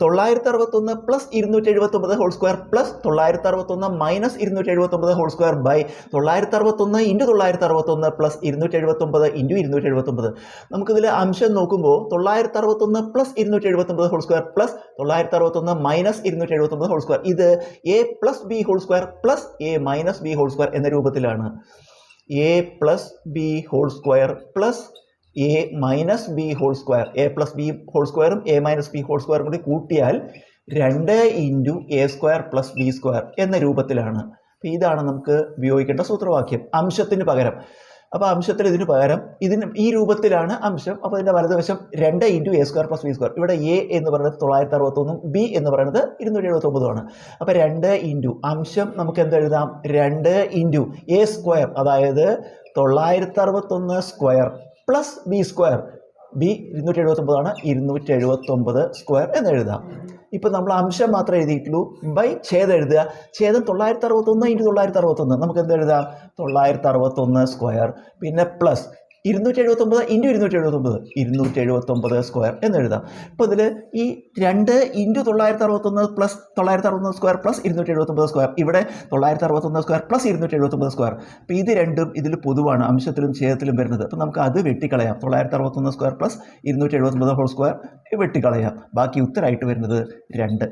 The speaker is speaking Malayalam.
തൊള്ളായിരത്തി അറുപത്തൊന്ന് പ്ലസ് ഇരുന്നൂറ്റി എഴുപത്തൊമ്പത് ഹോൾ സ്ക്വയർ പ്ലസ് തൊള്ളായിരത്തി അറുപത്തൊന്ന് മൈനസ് ഇരുന്നൂറ്റി എഴുപത്തൊമ്പത് ഹോൾ സ്ക്വയർ ബൈ തൊള്ളായിരത്തി അറുപത്തൊന്ന് ഇന്റു തൊള്ളായിരത്തി അറുപത്തൊന്ന് പ്ലസ് ഇരുന്നൂറ്റി എഴുപത്തൊമ്പത് ഇന്റു ഇരുന്നൂറ്റി എഴുപത്തൊമ്പത് നമുക്കിതിൽ അംശം നോക്കുമ്പോൾ തൊള്ളായിരത്തി അറുപത്തൊന്ന് പ്ലസ് ഇരുന്നൂറ്റി എഴുപത്തൊമ്പത് ഹോൾ സ്ക്വയർ പ്ലസ് തൊള്ളായിരത്തി അറുപത്തൊന്ന് മൈനസ് ഇരുന്നൂറ്റി എഴുപത്തൊമ്പത് ഹോൾ സ്ക്വയർ ഇത് A plus B whole square plus A minus B whole square എന്ന രൂപത്തിലാണ്. A plus B whole square plus A minus B whole square A plus B whole സ്ക്വയറും എ മൈനസ് ബി ഹോൾ സ്ക്വയറും കൂടി കൂട്ടിയാൽ രണ്ട് into A square plus B square എന്ന രൂപത്തിലാണ്. അപ്പോൾ ഇതാണ് നമുക്ക് ഉപയോഗിക്കേണ്ട സൂത്രവാക്യം. അംശത്തിന് പകരം. അപ്പോൾ അംശത്തിൽ ഇതിന് പകരം ഇതിന് ഈ രൂപത്തിലാണ് അംശം. അപ്പോൾ ഇതിന്റെ വലതുവശം രണ്ട് into A square plus B square ഇവിടെ എ എന്ന് പറയുന്നത് തൊള്ളായിരത്തി അറുപത്തൊന്നും ബി എന്ന് പറയുന്നത് ഇരുന്നൂറ്റി എഴുപത്തൊമ്പതുമാണ് അപ്പോൾ രണ്ട് ഇന്റു അംശം നമുക്ക് എന്ത് എഴുതാം? രണ്ട് ഇന്റു എ സ്ക്വയർ അതായത് തൊള്ളായിരത്തി അറുപത്തൊന്ന് square plus B square. B ഇരുന്നൂറ്റി എഴുപത്തൊമ്പതാണ് ഇരുന്നൂറ്റി എഴുപത്തൊമ്പത് സ്ക്വയർ എന്ന് എഴുതാം ഇപ്പം നമ്മൾ അംശം മാത്രമേ എഴുതിയിട്ടുള്ളൂ. ബൈ ഛേദം എഴുതുക. ഛേദം തൊള്ളായിരത്തി അറുപത്തൊന്ന് ഇന്റു തൊള്ളായിരത്തി അറുപത്തൊന്ന് നമുക്ക് എന്ത് എഴുതാം? തൊള്ളായിരത്തി അറുപത്തൊന്ന് സ്ക്വയർ. പിന്നെ പ്ലസ്. ഇരുന്നൂറ്റി എഴുപത്തൊമ്പത് ഇന്റു ഇരുന്നൂറ്റി എഴുപത്തൊമ്പത് ഇരുന്നൂറ്റി എഴുപത്തൊമ്പത് സ്ക്വയർ എന്ന് എഴുതാം. അപ്പോൾ ഇതിൽ ഈ രണ്ട് ഇന്റു തൊള്ളായിരത്തി അറുപത്തൊന്ന് പ്ലസ് തൊള്ളായിരത്തി അറുപത്തൊന്ന് സ്ക്വയർ പ്ലസ് ഇരുന്നൂറ്റി എഴുപത്തൊമ്പത് സ്ക്വയർ ഇവിടെ തൊള്ളായിരത്തി അറുപത്തൊന്ന് സ്ക്വയർ പ്ലസ് ഇരുന്നൂറ്റി എഴുപത്തൊമ്പത് സ്ക്വയർ അപ്പോൾ ഇത് രണ്ടും ഇതിൽ പൊതുവാണ് അംശത്തിലും ഛേദത്തിലും വരുന്നത്. അപ്പോൾ നമുക്ക് അത് വെട്ടിക്കളയാം. തൊള്ളായിരത്തി അറുപത്തൊന്ന് സ്ക്വയർ പ്ലസ് ഇരുന്നൂറ്റി എഴുപത്തൊമ്പത് ഹോൾ സ്ക്വയർ വെട്ടിക്കളയാം. ബാക്കി ഉത്തരമായിട്ട് വരുന്നത് രണ്ട്.